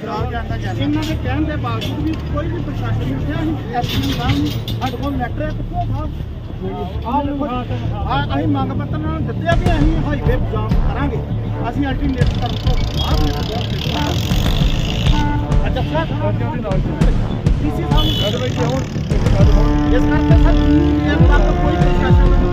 ਇਹਨਾਂ ਦੇ ਕਹਿਣ ਦੇ ਬਾਵਜੂਦ ਵੀ ਕੋਈ ਵੀ ਪ੍ਰਸ਼ਾਸਨ ਨਹੀਂ ਉੱਠਿਆ ਅਸੀਂ ਐਸਪੀ ਸਾਹਿਬ ਨੂੰ ਸਾਡੇ ਕੋਲ ਲੈਟਰ ਹੈ ਕਿੱਥੋਂ ਸਾਹਿਬ ਆਹ ਦੇਖੋ ਆ ਅਸੀਂ ਮੰਗ ਪੱਤਰ ਨਾਲ ਦਿੱਤੇ ਵੀ ਅਸੀਂ ਹਾਈਵੇ ਜਾਮ ਕਰਾਂਗੇ ਅਸੀਂ ਅਲਟੀਮੇਟ ਕਰਨ ਤੋਂ ਬਾਅਦ ਅੱਛਾ ਸਰ ਡੀਸੀ ਸਾਹਿਬ ਨੂੰ ਇਸ ਕਰਕੇ ਸਰ ਇਹ ਤੱਕ ਕੋਈ ਪ੍ਰਸ਼ਾਸਨ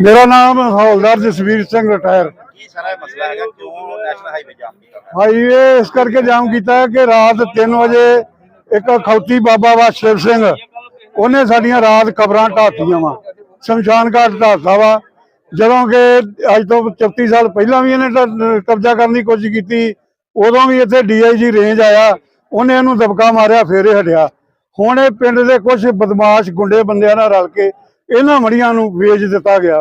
ਮੇਰਾ ਨਾਮ ਹੌਲਦਾਰ ਜਸਵੀਰ ਸਿੰਘ ਰਿਟਾਇਰ। ਕੀ ਸਾਰਾ ਇਹ ਮਸਲਾ ਹੈਗਾ? ਕਿਉਂ ਨੈਸ਼ਨਲ ਹਾਈਵੇ ਜਾਮ ਕੀਤਾ ਹਾਈਵੇ ਇਸ ਕਰਕੇ ਜਾਮ ਕੀਤਾ ਹੈ ਕਿ ਰਾਤ 3 ਵਜੇ ਇੱਕ ਖੌਤੀ ਬਾਬਾ ਵਾ ਸ਼ਿਵ ਸਿੰਘ ਉਹਨੇ ਸਾਡੀਆਂ ਰਾਤ ਕਬਰਾਂ ਢਾਤੀਆਂ ਵਾ। ਸ਼ਮਸ਼ਾਨ ਘਾਟ ਢਾਤਾ ਵਾ। ਜਦੋਂ ਕਿ ਅੱਜ ਤੋਂ 34 ਸਾਲ ਪਹਿਲਾਂ ਵੀ ਇਹਨੇ ਢ- ਕਬਜ਼ਾ ਕਰਨ ਦੀ ਕੋਸ਼ਿਸ਼ ਕੀਤੀ ਉਦੋਂ ਵੀ ਇੱਥੇ ਡੀਆਈਜੀ ਰੇਂਜ ਆਇਆ ਉਹਨੇ ਇਹਨੂੰ ਦਬਕਾ ਮਾਰਿਆ ਫੇਰ ਹਟਿਆ। ਹੁਣ ਇਹ ਪਿੰਡ ਦੇ ਕੁਝ ਬਦਮਾਸ਼ ਗੁੰਡੇ ਬੰਦਿਆਂ ਨਾਲ ਰਲ ਕੇ ਇਹਨਾਂ ਮੜੀਆਂ ਨੂੰ ਵੇਚ ਦਿੱਤਾ ਗਿਆ।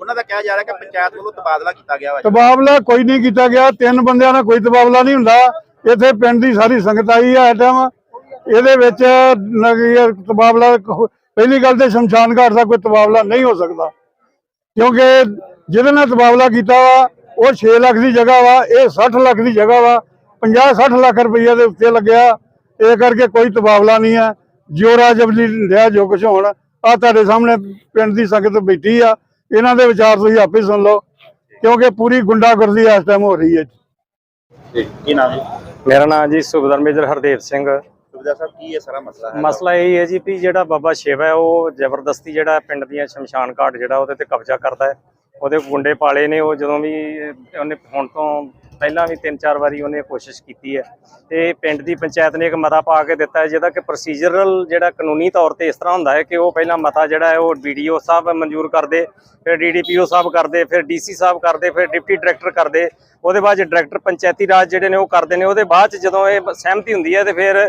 ਉਹਨਾਂ ਦਾ ਕਿਹਾ ਜਾ ਰਿਹਾ ਕਿ ਪੰਚਾਇਤ ਵੱਲੋਂ ਤਬਾਦਲਾ ਕੀਤਾ ਗਿਆ ਵਾ ਤਬਾਦਲਾ ਕੋਈ ਨਹੀਂ ਕੀਤਾ ਗਿਆ। ਤਿੰਨ ਬੰਦਿਆਂ ਨਾਲ ਕੋਈ ਤਬਾਦਲਾ ਨਹੀਂ ਹੁੰਦਾ। ਇੱਥੇ ਪਿੰਡ ਦੀ ਸਾਰੀ ਸੰਗਤ ਆਈ ਹੈ ਟਾਈਮ ਇਹਦੇ ਵਿੱਚ ਨਗਰ ਤਬਾਦਲਾ ਕੋ- ਪਹਿਲੀ ਗੱਲ ਤੇ ਸ਼ਮਸ਼ਾਨ ਘਾਟ ਦਾ ਕੋਈ ਤਬਾਦਲਾ ਨਹੀਂ ਹੋ ਸਕਦਾ। ਕਿਉਂਕਿ ਜਿਹਦੇ ਨਾਲ ਤਬਾਦਲਾ ਕੀਤਾ ਵਾ ਉਹ 6 ਲੱਖ ਦੀ ਜਗ੍ਹਾ ਵਾ ਇਹ 60 ਲੱਖ ਦੀ ਜਗ੍ਹਾ ਵਾ। 50 60 ਲੱਖ ਰੁਪਈਆ ਦੇ ਉੱਤੇ ਲੱਗਿਆ। ਇਹ ਕਰਕੇ ਕੋਈ ਤਬਾਦਲਾ ਨਹੀਂ ਹੈ ਜੋਰਾ ਜਬਲੀ ਲਿਆ ਜੋ ਕੁਛ ਹੋਣ। ਆ ਤੁਹਾਡੇ ਸਾਹਮਣੇ ਪਿੰਡ ਦੀ ਸੰਗਤ ਬੈਠੀ ਆ। ਇਹਨਾਂ ਦੇ ਵਿਚਾਰ ਤੁਸੀਂ ਆਪੇ ਸੁਣ ਲਓ ਕਿਉਂਕਿ ਪੂਰੀ ਗੁੰਡਾਗਰਦੀ ਇਸ ਟਾਈਮ ਹੋ ਰਹੀ ਹੈ ਕੀ ਨਾਮ ਹੈ ਮੇਰਾ ਨਾਮ ਜੀ ਸੁਬਦਰ ਮੇਜਰ ਹਰਦੇਵ ਸਿੰਘ। ਸੁਬਿਦਾ ਸਾਹਿਬ ਕੀ ਇਹ ਸਾਰਾ ਮਸਲਾ ਹੈ? ਮਸਲਾ ਇਹ ਹੈ ਜੀ ਵੀ ਜਿਹੜਾ ਬਾਬਾ ਸ਼ਿਵ ਹੈ ਉਹ ਜ਼ਬਰਦਸਤੀ ਜਿਹੜਾ ਪਿੰਡ ਦੀਆਂ ਸ਼ਮਸ਼ਾਨ ਘਾਟ ਜਿਹੜਾ ਉਹਦੇ ਤੇ ਕਬਜ਼ਾ ਕਰਦਾ ਹੈ। ਉਹਦੇ ਗੁੰਡੇ ਪਾਲੇ ਨੇ ਉਹ ਜਦੋਂ ਵੀ ਉਹਨੇ ਹੁਣ ਤੋਂ ਪਹਿਲਾਂ ਵੀ ਤਿੰਨ ਚਾਰ ਵਾਰੀ ਉਹਨੇ ਕੋਸ਼ਿਸ਼ ਕੀਤੀ ਹੈ ਤੇ ਪਿੰਡ ਦੀ ਪੰਚਾਇਤ ਨੇ ਇੱਕ ਮਤਾ ਪਾ ਕੇ ਦਿੱਤਾ ਹੈ, ਜਿਹਦਾ ਕਿ ਪ੍ਰੋਸੀਜਰਲ ਜਿਹੜਾ ਕਾਨੂੰਨੀ ਤੌਰ ਤੇ ਇਸ ਤਰ੍ਹਾਂ ਹੁੰਦਾ ਹੈ ਕਿ ਉਹ ਪਹਿਲਾਂ ਮਤਾ ਜਿਹੜਾ ਹੈ ਉਹ ਵੀਡੀਓ ਸਾਹਿਬ ਮਨਜ਼ੂਰ ਕਰਦੇ, ਫਿਰ ਡੀਡੀਪੀਓ ਸਾਹਿਬ ਕਰਦੇ, ਫਿਰ ਡੀਸੀ ਸਾਹਿਬ ਕਰਦੇ, ਫਿਰ ਡਿਪਟੀ ਡਾਇਰੈਕਟਰ ਕਰਦੇ, ਉਹਦੇ ਬਾਅਦ ਡਾਇਰੈਕਟਰ ਪੰਚਾਇਤੀ ਰਾਜ ਜਿਹੜੇ ਨੇ ਉਹ ਕਰਦੇ ਨੇ, ਉਹਦੇ ਬਾਅਦ ਚ ਜਦੋਂ ਇਹ ਸਹਿਮਤੀ ਹੁੰਦੀ ਹੈ ਤੇ ਫਿਰ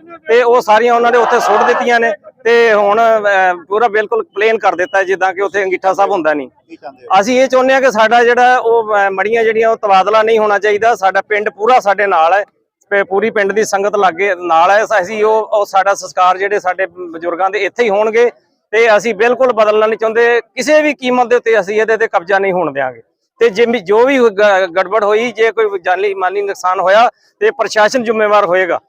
ਤੇ ਉਹ ਸਾਰੀਆਂ ਉਹਨਾਂ ਨੇ ਉੱਥੇ ਸੁੱਟ ਦਿੱਤੀਆਂ ਨੇ ਤੇ ਹੁਣ ਪੂਰਾ ਬਿਲਕੁਲ ਪਲੇਨ ਕਰ ਦਿੱਤਾ ਜਿੱਦਾਂ ਕਿ ਉੱਥੇ ਅੰਗੀਠਾ ਸਾਹਿਬ ਹੁੰਦਾ ਨਹੀਂ। ਅਸੀਂ ਇਹ ਚਾਹੁੰਦੇ ਹਾਂ ਕਿ ਸਾਡਾ ਜਿਹੜਾ ਉਹ ਮੜੀਆਂ ਜਿਹੜੀਆਂ ਉਹ ਤਬਾਦਲਾ ਨਹੀਂ ਹੋਣਾ ਚਾਹੀਦਾ। ਸਾਡਾ ਪਿੰਡ ਪੂਰਾ ਸਾਡੇ ਨਾਲ ਹੈ ਪੂਰੀ ਪਿੰਡ ਦੀ ਸੰਗਤ ਲਾਗੇ ਨਾਲ ਹੈ। ਅਸੀਂ ਉਹ ਉਹ ਸਾਡਾ ਸੰਸਕਾਰ ਜਿਹੜੇ ਸਾਡੇ ਬਜ਼ੁਰਗਾਂ ਦੇ ਇੱਥੇ ਹੀ ਹੋਣਗੇ ਤੇ ਅਸੀਂ ਬਿਲਕੁਲ ਬਦਲਣਾ ਨਹੀਂ ਚਾਹੁੰਦੇ। ਕਿਸੇ ਵੀ ਕੀਮਤ ਦੇ ਉੱਤੇ ਅਸੀਂ ਇਹਦੇ ਤੇ ਕਬਜ਼ਾ ਨਹੀਂ ਹੋਣ ਦੇਵਾਂਗੇ ਤੇ ਜੇ ਵੀ- ਜੋ ਵੀ ਗੜਬੜ ਹੋਈ, ਜੇ ਕੋਈ ਜਾਨੀ ਮਾਲੀ ਨੁਕਸਾਨ ਹੋਇਆ ਤੇ ਪ੍ਰਸ਼ਾਸਨ ਜ਼ਿੰਮੇਵਾਰ ਹੋਏਗਾ।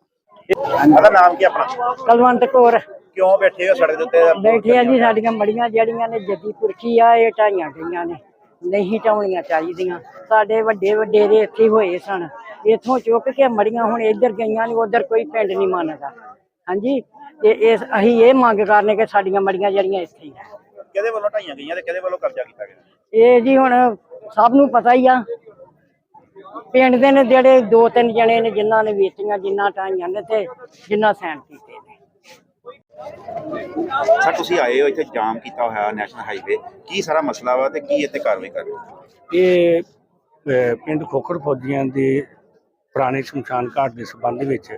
ਉਹਦਾ ਨਾਮ ਕੀ ਆਪਣਾ? ਕਲਵੰਤ ਕੌਰ। ਕਿਉਂ ਬੈਠੇ ਹੋ ਸੜਕ ਦੇ ਉੱਤੇ ਬੈਠੇ ਆ ਜੀ ਸਾਡੀਆਂ ਮੜੀਆਂ ਜਿਹੜੀਆਂ ਨੇ ਜੱਦੀ ਪੁਰਖੀ ਆ ਇਹ ਢਾਈਆਂ ਗਈਆਂ ਨੇ। ਨਹੀਂ ਢਾਉਣੀਆਂ ਚਾਹੀਦੀਆਂ। ਸਾਡੇ ਵੱਡੇ ਵਡੇਰੇ ਇੱਥੇ ਹੋਏ ਸਨ। ਇੱਥੋਂ ਚੁੱਕ ਕੇ ਮੜੀਆਂ ਹੁਣ ਇੱਧਰ ਗਈਆਂ ਨੇ ਉਧਰ ਕੋਈ ਪਿੰਡ ਨਹੀਂ ਮੰਨਦਾ। ਹਾਂਜੀ? ਤੇ ਇਸ ਅਸੀਂ ਇਹ ਮੰਗ ਕਰਨੇ ਕਿ ਸਾਡੀਆਂ ਮੜੀਆਂ ਜਿਹੜੀਆਂ ਇੱਥੇ ਹੀ ਆ ਕਿਹਦੇ ਵੱਲੋਂ ਢਾਈਆਂ ਗਈਆਂ ਤੇ ਕਿਹਦੇ ਵੱਲੋਂ ਕਬਜ਼ਾ ਕੀਤਾ ਗਿਆ? ਇਹ ਜੀ ਹੁਣ ਸਭ ਨੂੰ ਪਤਾ ਹੀ ਆ। ਪਿੰਡ ਦੇ ਨੇ ਜਿਹੜੇ ਦੋ ਤਿੰਨ ਜਣੇ ਨੇ ਜਿਨ੍ਹਾਂ ਨੇ ਵੇਚੀਆਂ ਜਿਨ੍ਹਾਂ ਢਾਈਆਂ ਨੇ ਤੇ ਜਿਨ੍ਹਾਂ ਸੈਨ ਕੀਤੇ ਨੇ। ਸਰ ਤੁਸੀਂ ਆਏ ਹੋ ਇੱਥੇ ਜਾਮ ਕੀਤਾ ਹੋਇਆ ਨੈਸ਼ਨਲ ਹਾਈਵੇ। ਕੀ ਸਾਰਾ ਮਸਲਾ ਵਾ ਤੇ ਕੀ ਇੱਥੇ ਕਾਰਵਾਈ ਕਰ ਰਹੇ ਹੋ? ਇਹ ਅਹ, ਪਿੰਡ ਖੋਖਰ ਫੌਜੀਆਂ ਦੇ ਪੁਰਾਣੇ ਸ਼ਮਸ਼ਾਨ ਘਾਟ ਦੇ ਸੰਬੰਧ ਵਿੱਚ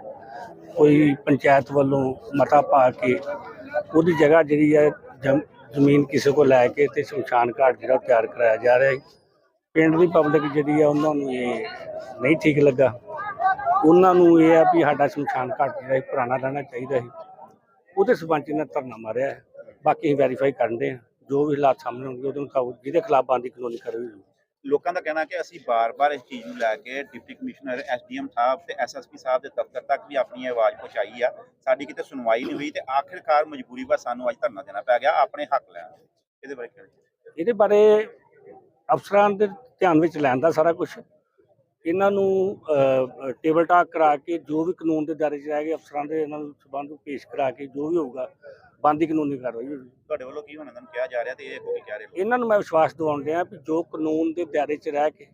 ਕੋਈ ਪੰਚਾਇਤ ਵੱਲੋਂ ਮਤਾ ਪਾ ਕੇ ਉਹਦੀ ਜਗ੍ਹਾ ਜਿਹੜੀ ਹੈ ਜਮ- ਜ਼ਮੀਨ ਕਿਸੇ ਕੋਲ ਲੈ ਕੇ ਤੇ ਸ਼ਮਸ਼ਾਨ ਘਾਟ ਜਿਹੜਾ ਉਹ ਤਿਆਰ ਕਰਾਇਆ ਜਾ ਰਿਹਾ ਹੈ। ਪਿੰਡ ਦੀ ਪਬਲਿਕ ਜਿਹੜੀ ਆ ਉਹਨਾਂ ਨੂੰ ਇਹ ਨਹੀਂ ਠੀਕ ਲੱਗਾ। ਉਹਨਾਂ ਨੂੰ ਇਹ ਆ ਵੀ ਸਾਡਾ ਸ਼ਮਸ਼ਾਨ ਘਾਟ ਜਿਹੜਾ ਇਹ ਪੁਰਾਣਾ ਰਹਿਣਾ ਚਾਹੀਦਾ ਸੀ। ਉਹਦੇ ਸਬੰਧ 'ਚ ਇਹਨਾਂ ਧਰਨਾ ਮਾਰਿਆ ਹੈ। ਬਾਕੀ ਅਸੀਂ ਵੈਰੀਫਾਈ ਕਰਦੇ ਹਾਂ। ਜੋ ਵੀ ਹਾਲਾਤ ਸਾਹਮਣੇ ਹੋਣਗੇ ਉਹਦੇ ਮੁਤਾਬਕ ਜਿਹਦੇ ਖਿਲਾਫ ਬੰਦੀ ਕਾਨੂੰਨੀ ਕਾਰਵਾਈ ਹੋਊਗੀ। ਲੋਕਾਂ ਦਾ ਕਹਿਣਾ ਕਿ ਅਸੀਂ ਬਾਰ-ਬਾਰ ਇਸ ਚੀਜ਼ ਨੂੰ ਲੈ ਕੇ ਡਿਪਟੀ ਕਮਿਸ਼ਨਰ ਐਸਡੀਐਮ ਸਾਹਿਬ ਤੇ ਐਸਐਸਪੀ ਸਾਹਿਬ ਦੇ ਦਫ਼ਤਰ ਤੱਕ ਵੀ ਆਪਣੀ ਆਵਾਜ਼ ਪਹੁੰਚਾਈ ਆ। ਸਾਡੀ ਕਿਤੇ ਸੁਣਵਾਈ ਨਹੀਂ ਹੋਈ ਤੇ ਆਖਿਰਕਾਰ ਮਜਬੂਰੀ ਵਾ ਸਾਨੂੰ ਅੱਜ ਧਰਨਾ ਦੇਣਾ ਪੈ ਗਿਆ। ਆਪਣੇ ਹੱਕ ਲੈਣ। ਇਹਦੇ ਬਾਰੇ ਇਹਦੇ ਬਾਰੇ ਅਫਸਰਾਂ ਦੇ ਧਿਆਨ ਵਿੱਚ ਲੈਣ ਦਾ ਸਾਰਾ ਕੁਝ ਇਹਨਾਂ ਨੂੰ ਟੇਬਲ ਟਾਕ ਕਰਾ ਕੇ ਜੋ ਵੀ ਕਾਨੂੰਨ ਦੇ ਦਾਇਰੇ 'ਚ ਰਹਿ ਗਏ ਅਫਸਰਾਂ ਦੇ ਇਹਨਾਂ ਨੂੰ ਸਬੰਧ ਨੂੰ ਪੇਸ਼ ਕਰਾ ਕੇ ਜੋ ਵੀ ਹੋਊਗਾ ਬੰਦੀ ਕਾਨੂੰਨੀ ਕਾਰਵਾਈ ਹੋਊਗੀ। ਤੁਹਾਡੇ ਵੱਲੋਂ ਕੀ ਹੁਣ ਇਹਨਾਂ ਨੂੰ ਕਿਹਾ ਜਾ ਰਿਹਾ ਤੇ ਇਹ ਅੱਗੋਂ ਕੀ ਕਹਿ ਰਹੇ? ਇਹਨਾਂ ਨੂੰ ਮੈਂ ਵਿਸ਼ਵਾਸ ਦਿਵਾਉਣ ਡਿਆ ਵੀ ਜੋ ਕਾਨੂੰਨ ਦੇ ਦਾਇਰੇ 'ਚ ਰਹਿ ਕੇ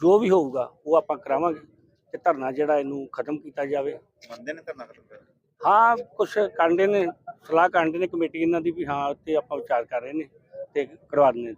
ਜੋ ਵੀ ਹੋਊਗਾ ਉਹ ਆਪਾਂ ਕਰਾਵਾਂਗੇ ਤੇ ਧਰਨਾ ਜਿਹੜਾ ਇਹਨੂੰ ਖਤਮ ਕੀਤਾ ਜਾਵੇ। ਮੰਨਦੇ ਨੇ ਧਰਨਾ ਖਤਮ ਕਰਨ? ਹਾਂ ਕੁਝ ਕਾਂਡੇ ਨੇ ਸਲਾਹ ਕਾਂਡੇ ਨੇ ਕਮੇਟੀ ਇਹਨਾਂ ਦੀ ਵੀ ਹਾਂ ਉੱਤੇ ਆਪਾਂ ਵਿਚਾਰ ਕਰ ਰਹੇ ਨੇ ਤੇ ਕਰਵਾ ਦਿੰਦੇ